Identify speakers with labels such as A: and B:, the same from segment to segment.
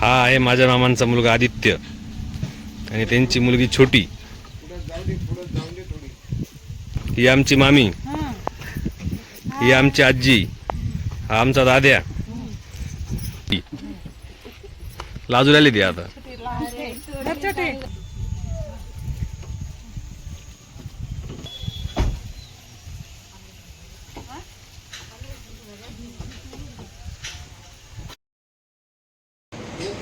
A: हा आहे माझ्या मामांचा मुलगा आदित्य. आणि त्यांची मुलगी छोटी. ही आमची मामी. ही आमची आजी. हा आमचा दाद्या. लाजू राहिली ती आता.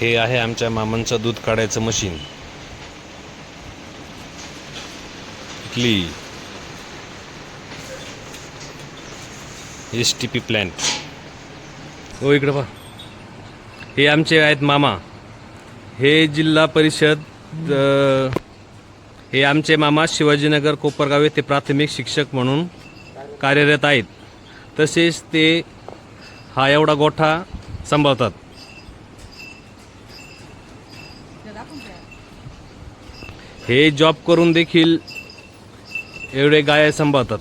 A: हे आहे आमच्या मामांचं दूध काढायचं machine. Italy S T P plant हो इकडं पहा. हे आमचे आहेत मामा. हे जिल्हा परिषद हे आमचे मामा शिवाजीनगर कोपरगाव येथे प्राथमिक शिक्षक म्हणून कार्यरत आहेत. तसेच ते हा एवढा गोठा सांभाळतात. हे जॉब करून देखील एवढे गाय सांभाळतात.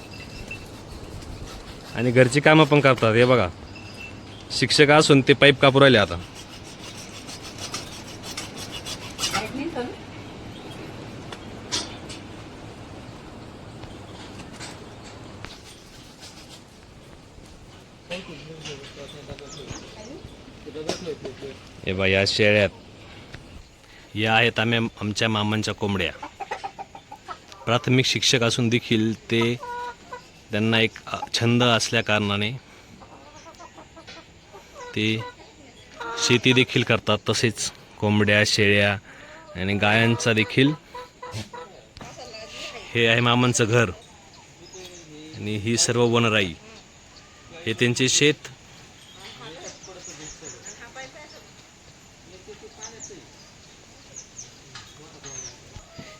A: आणि घरची कामं पण करतात. हे बघा. शिक्षक असून ते पाईप कापू राहिले आता. हे बा या शेळ्यात. या आहेत आम्ही आमच्या मामांच्या कोंबड्या. प्राथमिक शिक्षक असून देखील ते त्यांना एक छंद असल्या कारणाने ते शेती देखील करतात तसेच कोंबड्या शेळ्या आणि गायांचा देखील हे आहे मामांचं घर. आणि ही सर्व वनराई. हे त्यांचे शेत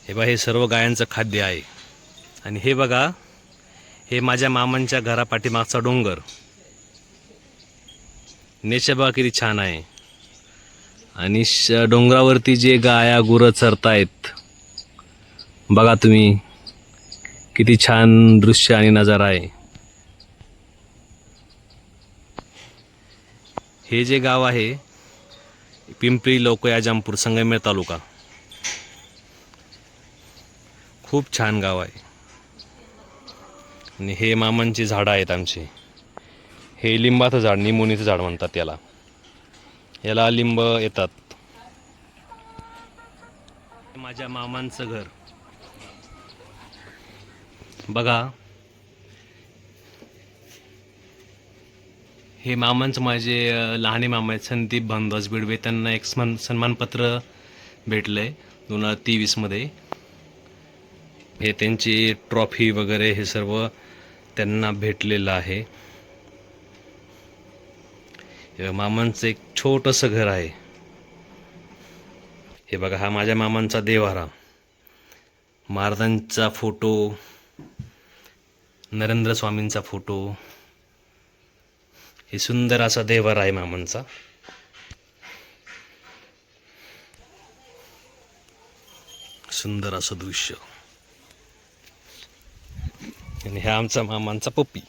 A: हे बघा हे सर्व गायांचं खाद्य आहे. आणि हे बघा हे माझ्या मामांच्या घरापाठीमागचा डोंगर. नेचर बघा किती छान आहे. आणि श- डोंगरावरती जे गाया गुरं चरतायत बघा तुम्ही किती छान दृश्य आणि नजारा आहे. हे जे गाव आहे पिंपरी लोकया जामपूर संगमेर तालुका. खूप छान गाव आहे. आणि हे मामांची झाडं आहेत आमची. हे लिंबाचं झाड निमोनीचं झाड म्हणतात याला. याला लिंब येतात. माझ्या मामांचं घर. बघा. हे मामांचं माझे लहाने मामा आहेत संदीप भानदास बिडवे. त्यांना एक सन्मान सन्मानपत्र आहे दोन हजार तेवीसमध्ये. हे त्यांची ट्रॉफी वगैरे हे सर्व त्यांना भेटलेलं आहे. मामांचं एक छोटंसं घर आहे. हे बघा हा माझ्या मामांचा देवारा महाराजांचा फोटो नरेंद्र स्वामींचा फोटो. हे सुंदर असा देवारा आहे मामांचा. सुंदर असं दृश्य. आणि हा आमचा मामांचा पप्पी.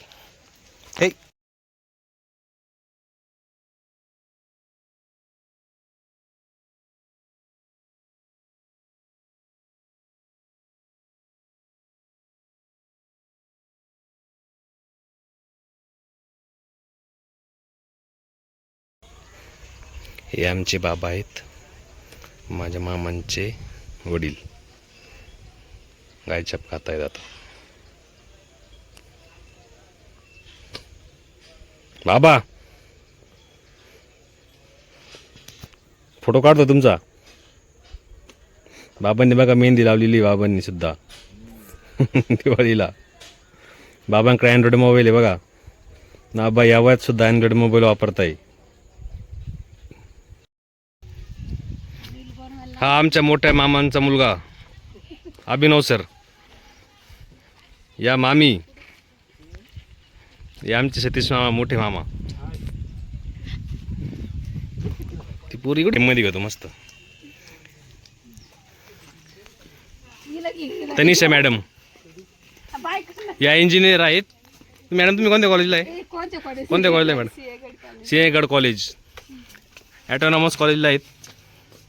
A: हे. हे आमचे बाबा आहेत. माझ्या मामांचे वडील. गायच्या खात आहेत बाबा फोटो काढतो तुमचा. बाबांनी बघा मेहंदी लावलेली बाबांनी सुद्धा. दिवाळीला. बाबांकडे अँड्रॉइड मोबाईल आहे बघा. ना बा या वयात सुद्धा अँड्रॉइड मोबाईल वापरताय. हा आमच्या मोठ्या मामांचा मुलगा. अभिनव सर या मामी. या आमचे सतीश मामा मोठे मामा. ती पोरी कुठे? मध्ये घेतो मस्त. तनिषा मॅडम. या इंजिनियर आहेत. मॅडम तुम्ही कोणत्या कॉलेजला आहे? कोणत्या कॉलेजला आहे मॅडम? सिंहगड कॉलेज ॲटोनॉमस कॉलेजला आहेत.